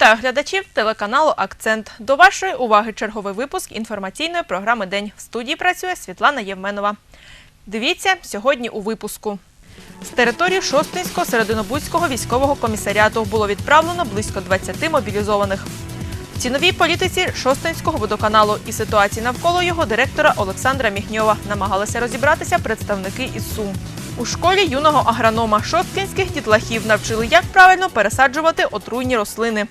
Вітаю глядачів телеканалу Акцент. До вашої уваги черговий випуск інформаційної програми День. В студії працює Світлана Євменова. Дивіться сьогодні у випуску. З території Шостинського серединобудського військового комісаріату було відправлено близько 20 мобілізованих. В ціновій політиці Шостинського водоканалу і ситуації навколо його директора Олександра Міхньова намагалися розібратися представники із Сум. У школі юного агронома шосткінських дітлахів навчили, як правильно пересаджувати отруйні рослини.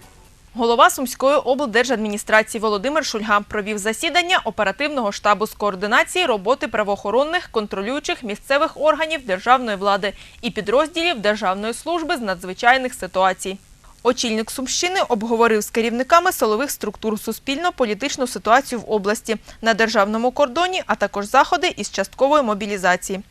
Голова Сумської облдержадміністрації Володимир Шульга провів засідання оперативного штабу з координації роботи правоохоронних контролюючих місцевих органів державної влади і підрозділів Державної служби з надзвичайних ситуацій. Очільник Сумщини обговорив з керівниками силових структур суспільно-політичну ситуацію в області на державному кордоні, а також заходи із часткової мобілізації.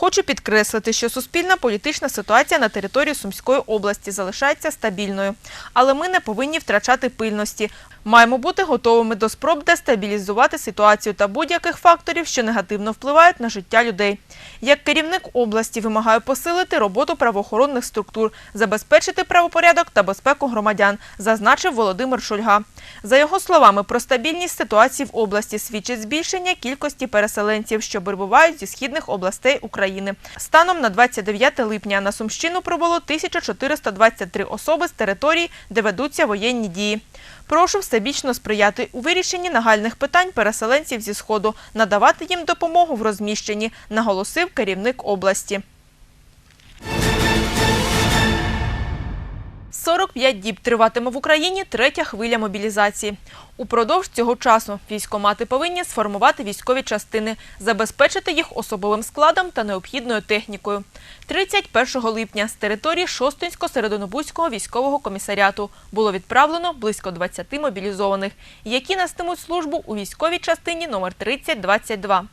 Хочу підкреслити, що суспільна політична ситуація на території Сумської області залишається стабільною, але ми не повинні втрачати пильності. Маємо бути готовими до спроб дестабілізувати ситуацію та будь-яких факторів, що негативно впливають на життя людей. Як керівник області вимагаю посилити роботу правоохоронних структур, забезпечити правопорядок та безпеку громадян, зазначив Володимир Шульга. За його словами, про стабільність ситуації в області свідчить збільшення кількості переселенців, що перебувають зі східних областей України. Станом на 29 липня на Сумщину прибуло 1423 особи з територій, де ведуться воєнні дії. Прошу всебічно сприяти у вирішенні нагальних питань переселенців зі Сходу, надавати їм допомогу в розміщенні, наголосив керівник області. 45 діб триватиме в Україні третя хвиля мобілізації. Упродовж цього часу військомати повинні сформувати військові частини, забезпечити їх особовим складом та необхідною технікою. 31 липня з території Шостинського серединобузького військового комісаріату було відправлено близько 20 мобілізованих, які нестимуть службу у військовій частині номер 3022.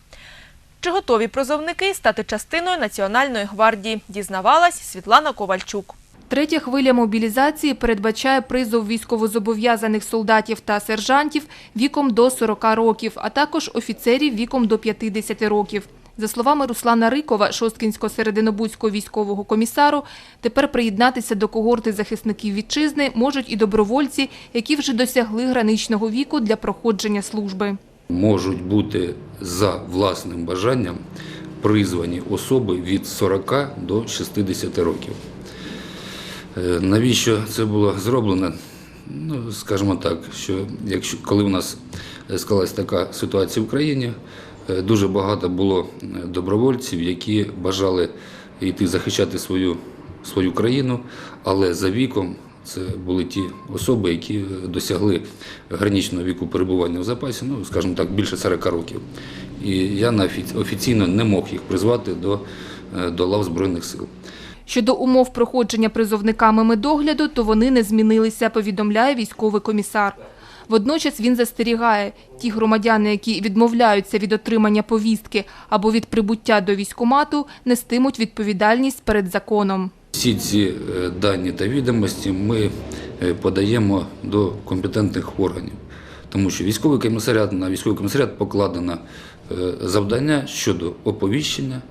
Чи готові призовники стати частиною Національної гвардії, дізнавалась Світлана Ковальчук. Третя хвиля мобілізації передбачає призов військовозобов'язаних солдатів та сержантів віком до 40 років, а також офіцерів віком до 50 років. За словами Руслана Рикова, Шосткінського серединобудського військового комісару, тепер приєднатися до когорти захисників вітчизни можуть і добровольці, які вже досягли граничного віку для проходження служби. можуть бути за власним бажанням призвані особи від 40 до 60 років. Е, Навіщо це було зроблено? Ну, скажімо так, що якщо коли у нас склалась така ситуація в країні, е, дуже багато було е, добровольців, які бажали йти захищати свою, свою країну, але за віком це були ті особи, які досягли граничного віку перебування в запасі, ну, скажімо так, більше 40 років. І я офіційно не мог їх призвати до, е, до лав Збройних сил. Щодо умов проходження призовниками медогляду, то вони не змінилися, повідомляє військовий комісар. Водночас він застерігає, ті громадяни, які відмовляються від отримання повістки або від прибуття до військомату, нестимуть відповідальність перед законом. Всі ці е, дані та відомості ми е, подаємо до компетентних органів, тому що військовий комісаріат на військовий комісаріат покладено е, завдання щодо оповіщення,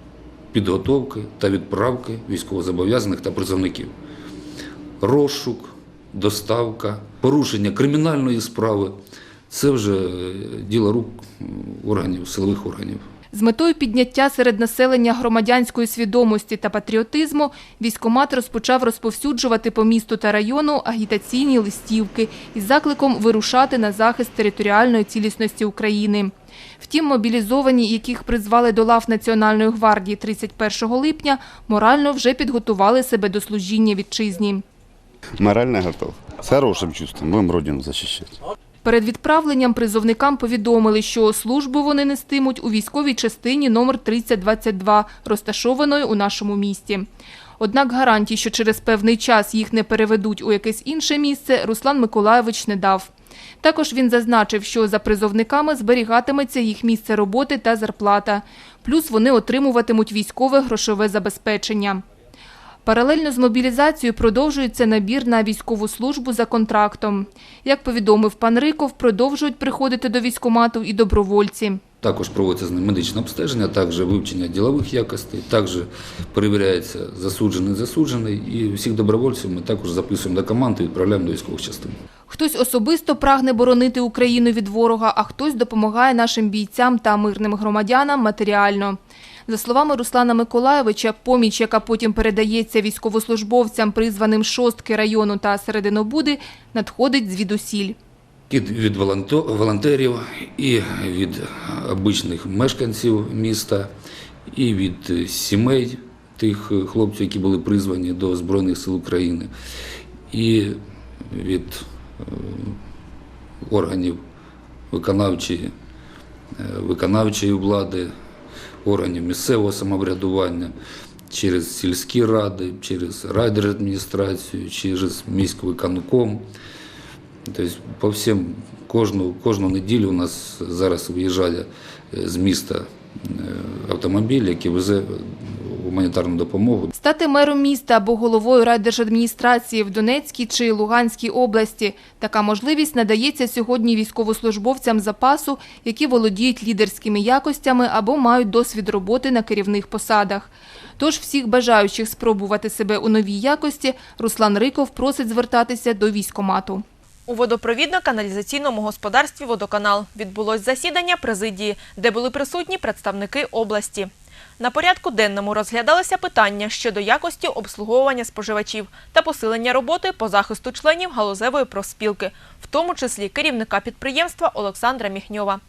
підготовки та відправки військовозобов'язаних та призовників. Розшук, доставка, порушення кримінальної справи це вже е, діло рук органів, силових органів. З метою підняття серед населення громадянської свідомості та патріотизму військомат розпочав розповсюджувати по місту та району агітаційні листівки із закликом вирушати на захист територіальної цілісності України. Втім, мобілізовані, яких призвали до лав Національної гвардії 31 липня, морально вже підготували себе до служіння вітчизні. Морально готов. С хорошим чувством. Будем Родину защищать. Перед відправленням призовникам повідомили, що службу вони нестимуть у військовій частині номер 3022, розташованої у нашому місті. Однак гарантій, що через певний час їх не переведуть у якесь інше місце, Руслан Миколаєвич не дав. Також він зазначив, що за призовниками зберігатиметься їх місце роботи та зарплата, плюс вони отримуватимуть військове грошове забезпечення. Паралельно з мобілізацією продовжується набір на військову службу за контрактом. Як повідомив пан Риков, продовжують приходити до військомату і добровольці. Також проводиться з ним медичне обстеження, також вивчення ділових якостей, також перевіряється засуджений засуджений. І всіх добровольців ми також записуємо до команди і відправляємо до військових частин. Хтось особисто прагне боронити Україну від ворога, а хтось допомагає нашим бійцям та мирним громадянам матеріально. За словами Руслана Миколаєвича, поміч, яка потім передається військовослужбовцям, призваним шостки району та серединобуди, надходить звідусіль. І від волонтерів, і від обичних мешканців міста, і від сімей тих хлопців, які були призвані до Збройних сил України, і від органів виконавчої, е, виконавчої влади, органів місцевого самоврядування, через сільські ради, через райдержадміністрацію, через міський виконком. Тобто по всім, кожну, кожну неділю у нас зараз виїжджає е, з міста е, автомобіль, який везе гуманітарну допомогу. Стати мером міста або головою райдержадміністрації в Донецькій чи Луганській області. Така можливість надається сьогодні військовослужбовцям запасу, які володіють лідерськими якостями або мають досвід роботи на керівних посадах. Тож всіх бажаючих спробувати себе у новій якості Руслан Риков просить звертатися до військомату. У водопровідно-каналізаційному господарстві «Водоканал» відбулось засідання президії, де були присутні представники області. На порядку денному розглядалися питання щодо якості обслуговування споживачів та посилення роботи по захисту членів галузевої профспілки, в тому числі керівника підприємства Олександра Міхньова.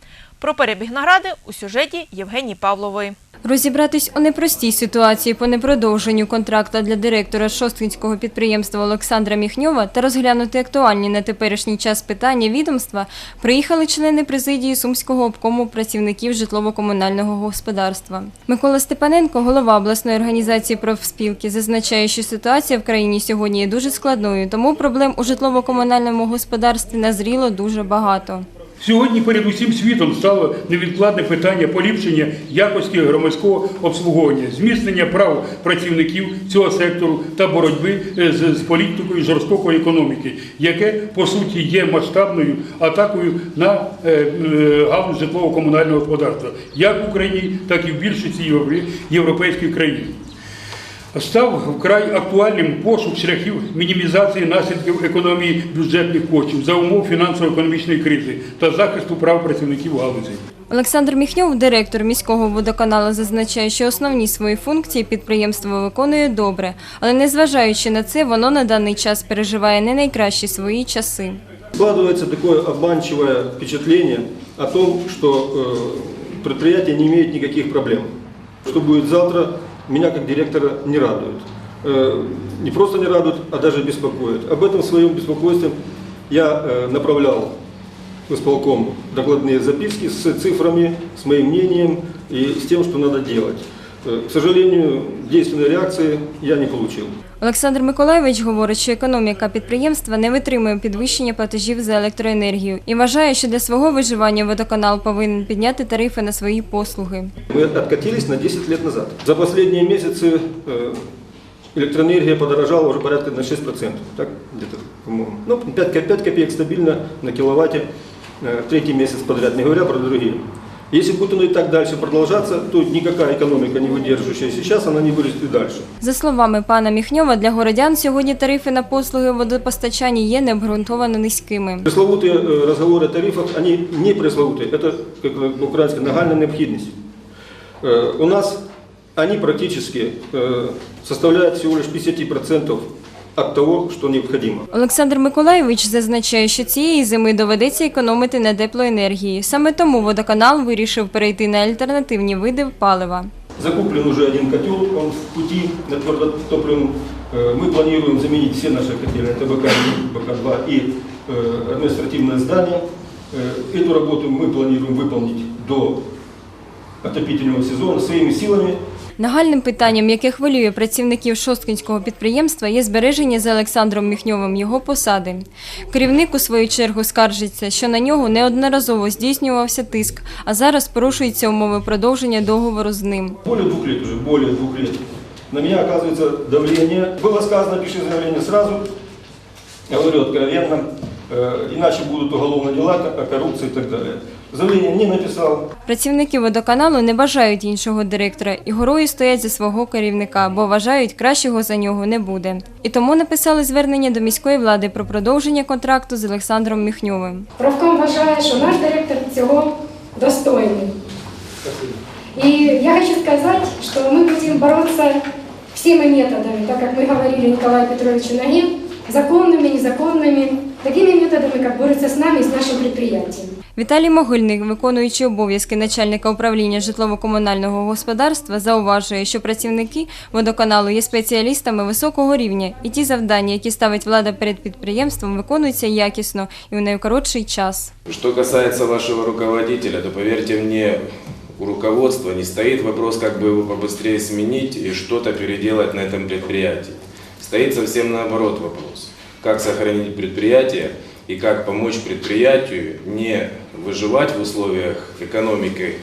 Про перебіг наради у сюжеті Євгенії Павлової. Розібратись у непростій ситуації по непродовженню контракта для директора Шосткінського підприємства Олександра Міхньова та розглянути актуальні на теперішній час питання відомства приїхали члени президії Сумського обкому працівників житлово-комунального господарства. Микола Степаненко, голова обласної організації профспілки, зазначає, що ситуація в країні сьогодні є дуже складною, тому проблем у житлово-комунальному господарстві назріло дуже багато. Сьогодні перед усім світом стало невідкладне питання поліпшення якості громадського обслуговування, зміцнення прав працівників цього сектору та боротьби е, з, з політикою жорстокої економіки, яке по суті є масштабною атакою на е, е, галузь житлово-комунального господарства, як в Україні, так і в більшості європейських країн. Став вкрай актуальним пошук шляхів мінімізації наслідків економії бюджетних коштів за умов фінансово-економічної кризи та захисту прав працівників галузі. Олександр Міхньов, директор міського водоканалу, зазначає, що основні свої функції підприємство виконує добре, але незважаючи на це, воно на даний час переживає не найкращі свої часи. Складывается такое обманчивое впечатление о том, что э, предприятие не имеет никаких проблем. Что будет завтра, меня как директора не радует. Э, не просто не радует, а даже беспокоит. Об этом своем беспокойстве я э, направлял в исполком докладные записки с цифрами, с моим мнением и с тем, что надо делать. Э, К сожалению, действенной реакции я не получил. Олександр Миколайович говорить, що економіка підприємства не витримує підвищення платежів за електроенергію і вважає, що для свого виживання водоканал повинен підняти тарифи на свої послуги. Мы откатились на 10 лет назад. За последние месяцы э, электроэнергия подорожала уже порядка на 6%. Так, где-то, по-моему. Ну, 5, ко- 5 копеек стабильно на киловатте э, третий месяц подряд, не говоря про другие. Если будет оно и так дальше продолжаться, то никакая экономика, не выдерживающая сейчас, она не вырастет и дальше. За словами пана Міхньова, для городян сьогодні тарифи на послуги водопостачання є необґрунтовано низькими. Пресловутые э, разговоры о тарифах, они не пресловутые, это, как по-украински, нагальная необходимость. Э, У нас они практически э, составляют всего лишь 50% от того, что необходимо. Олександр Миколайович зазначає, що цієї зими доведеться економити на теплоенергії. Саме тому водоканал вирішив перейти на альтернативні види палива. Закуплен уже один котел, он в пути на твердотопливном. Э, Мы планируем заменить все наши котельные, это БК-1, БК-2 и э, административное здание. Э, Эту работу мы планируем выполнить до отопительного сезона своими силами. Нагальним питанням, яке хвилює працівників Шосткінського підприємства, є збереження за Олександром Міхньовим його посади. Керівник у свою чергу скаржиться, що на нього неодноразово здійснювався тиск, а зараз порушуються умови продовження договору з ним. Более двух лет уже, более двух лет. На меня оказывается давление. Было сказано, пиши заявление сразу. Я говорю откровенно, э, иначе будут уголовные дела о коррупции и так далее. заявление не написал. Працівники водоканалу не бажають іншого директора і горою стоять за свого керівника, бо вважають, кращого за нього не буде. І тому написали звернення до міської влади про продовження контракту з Олександром Міхньовим. Профком вважає, що наш директор цього достойний. И я хочу сказать, что мы будем бороться всеми методами, так как мы говорили Николаю Петровичу Ноге, законными, незаконными, такими методами, как борется с нами и с нашим предприятием. Віталій Могильник, виконуючий обов'язки начальника управління житлово-комунального господарства, зауважує, що працівники водоканалу є спеціалістами високого рівня, і ті завдання, які ставить влада перед підприємством, виконуються якісно і в найкоротший час. Что касается вашего руководителя, то поверьте мне, у руководства не стоит вопрос, как бы его побыстрее сменить и что-то переделать на этом предприятии. Стоит совсем наоборот вопрос. Как сохранить предприятие и как помочь предприятию не выживать в условиях экономики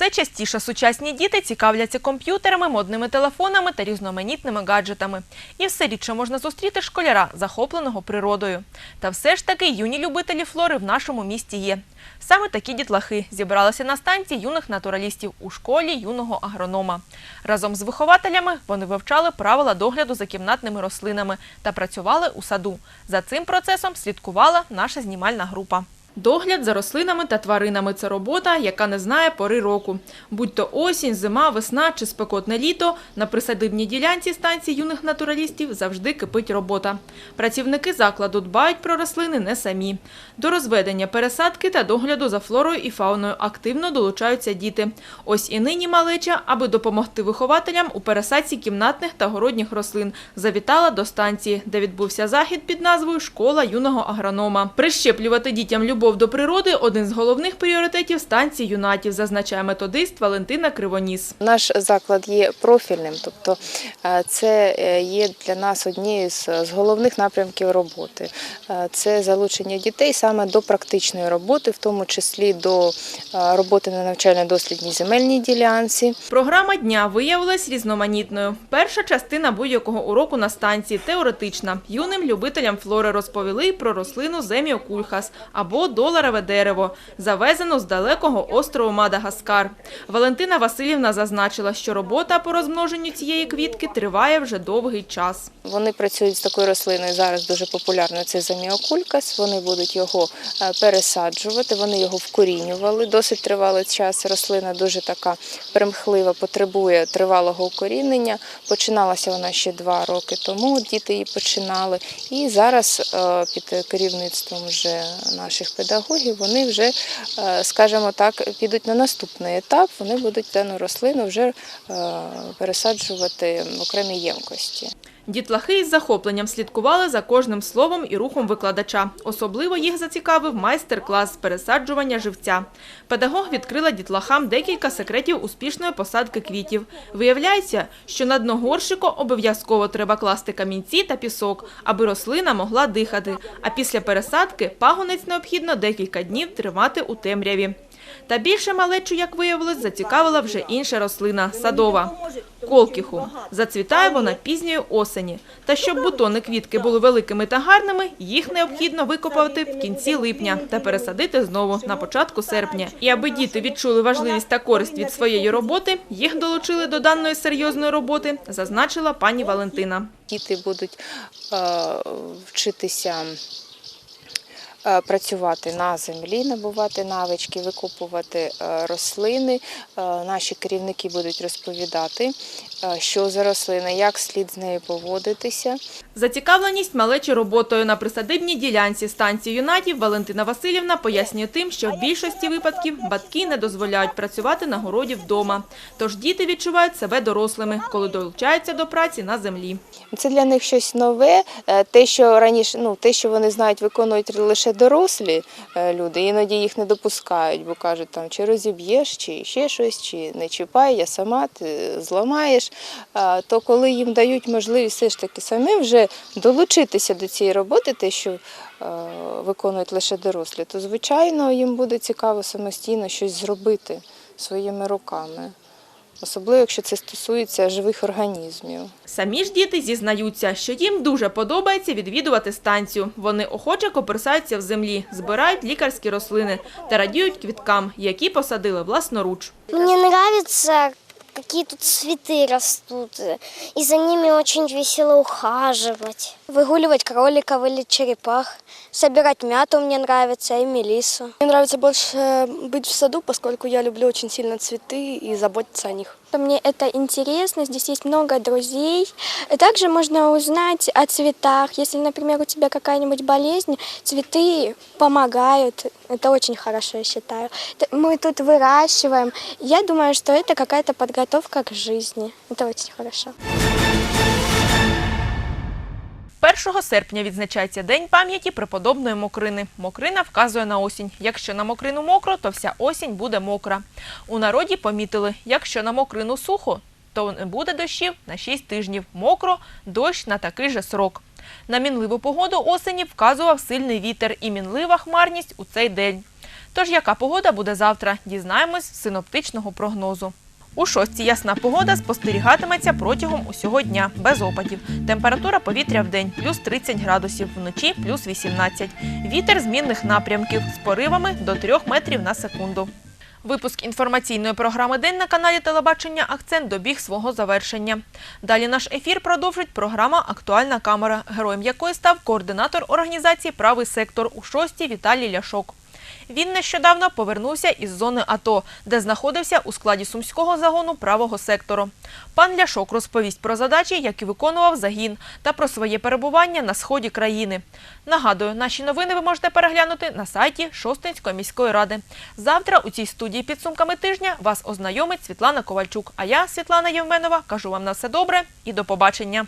Все частіше сучасні діти цікавляться комп'ютерами, модними телефонами та різноманітними гаджетами. І все рідше можна зустріти школяра, захопленого природою. Та все ж таки юні любителі флори в нашому місті є. Саме такі дітлахи зібралися на станції юних натуралістів у школі юного агронома. Разом з вихователями вони вивчали правила догляду за кімнатними рослинами та працювали у саду. За цим процесом слідкувала наша знімальна група. Догляд за рослинами та тваринами це робота, яка не знає пори року. Будь то осінь, зима, весна чи спекотне літо, на присадибній ділянці станції юних натуралістів завжди кипить робота. Працівники закладу дбають про рослини не самі. До розведення пересадки та догляду за флорою і фауною активно долучаються діти. Ось і нині малеча, аби допомогти вихователям у пересадці кімнатних та городніх рослин, завітала до станції, де відбувся захід під назвою Школа юного агронома. Прищеплювати дітям любов до природи один з головних пріоритетів станції юнатів, зазначає методист Валентина Кривоніс. Наш заклад є профільним, тобто е, це е, є для нас однією з головних напрямків роботи. Е, Це залучення дітей саме до практичної роботи, в тому числі до роботи на навчально-дослідній земельній ділянці. Програма дня виявилась різноманітною. Перша частина будь-якого уроку на станції теоретична. Юним любителям флори розповіли про рослину земіокульхас або доларове дерево, завезену з далекого острову Мадагаскар. Валентина Васильівна зазначила, що робота по розмноженню цієї квітки триває вже довгий час. Вони працюють з такою рослиною зараз дуже популярною. Це заміокулькас. Вони будуть його е, пересаджувати. Вони його вкорінювали. Досить тривалий час. Рослина дуже така примхлива, потребує тривалого укорінення. Починалася вона ще два роки тому. Діти її починали. І зараз е, під керівництвом вже наших педагогів вони вже, е, скажімо так, підуть на наступний етап. Вони будуть дану рослину вже е, пересаджувати в окремі ємкості. Дітлахи із захопленням слідкували за кожним словом і рухом викладача. Особливо їх зацікавив майстер-клас з пересаджування живця. Педагог відкрила дітлахам декілька секретів успішної посадки квітів. Виявляється, що на дно горщику обов'язково треба класти камінці та пісок, аби рослина могла дихати. А після пересадки пагонець необхідно декілька днів тримати у темряві. Та більше малечу, як виявилось, зацікавила вже інша рослина – садова. Колкіху. Зацвітає вона пізньої осені. Та щоб бутони квітки були великими та гарними, їх необхідно викопати в кінці липня та пересадити знову на початку серпня. І аби діти відчули важливість та користь від своєї роботи, їх долучили до даної серйозної роботи, зазначила пані Валентина. Діти будуть е, вчитися працювати на землі, набувати навички, викопувати е, рослини. Е, Наші керівники будуть розповідати, е, що за рослина, як слід з нею поводитися. Зацікавленість малечі роботою на присадибній ділянці станції юнатів Валентина Васильівна пояснює тим, що в більшості випадків батьки не дозволяють працювати на городі вдома. Тож діти відчувають себе дорослими, коли долучаються до праці на землі. Це для них щось нове. Е, Те, що раніше, ну те, що вони знають, виконують лише дорослі е, люди, іноді їх не допускають, бо кажуть, там чи розіб'єш, чи ще щось, чи не чіпай, я сама, ти зламаєш. То коли їм дають можливість все ж таки самі вже долучитися до цієї роботи, те, що виконують лише дорослі, то звичайно їм буде цікаво самостійно щось зробити своїми руками. особливо якщо це стосується живих організмів. Самі ж діти зізнаються, що їм дуже подобається відвідувати станцію. Вони охоче коперсаються в землі, збирають лікарські рослини та радіють квіткам, які посадили власноруч. Мне нравится, какие тут цветы растут, и за ними очень весело ухаживать. Выгуливать кроликов или черепах, собирать мяту мне нравится и мелису. Мне нравится больше быть в саду, поскольку я люблю очень сильно цветы и заботиться о них. Мне это интересно, здесь есть много друзей. И также можно узнать о цветах. Если, например, у тебя какая-нибудь болезнь, цветы помогают. Это очень хорошо, я считаю. Т- Мы тут выращиваем. Я думаю, что это какая-то подготовка к жизни. Это очень хорошо. 1 серпня відзначається День пам'яті преподобної Мокрини. Мокрина вказує на осінь. Якщо на Мокрину мокро, то вся осінь буде мокра. У народі помітили, якщо на Мокрину сухо, то не буде дощів на 6 тижнів. Мокро – дощ на такий же срок. На мінливу погоду осені вказував сильний вітер і мінлива хмарність у цей день. Тож яка погода буде завтра, дізнаємось з синоптичного прогнозу. У шостій ясна погода спостерігатиметься протягом усього дня, без опадів. Температура повітря в день плюс 30 градусів, вночі плюс 18. Вітер змінних напрямків з поривами до 3 метрів на секунду. Випуск інформаційної програми День на каналі телебачення Акцент добіг свого завершення. Далі наш ефір продовжить програма Актуальна камера, героєм якої став координатор організації Правий сектор у шостій Віталій Ляшок. Він нещодавно повернувся із зони АТО, де знаходився у складі сумського загону правого сектору. Пан Ляшок розповість про задачі, які виконував загін, та про своє перебування на сході країни. Нагадую, наші новини ви можете переглянути на сайті Шостинської міської ради. Завтра у цій студії підсумками тижня вас ознайомить Світлана Ковальчук. А я, Світлана Євменова, кажу вам на все добре і до побачення.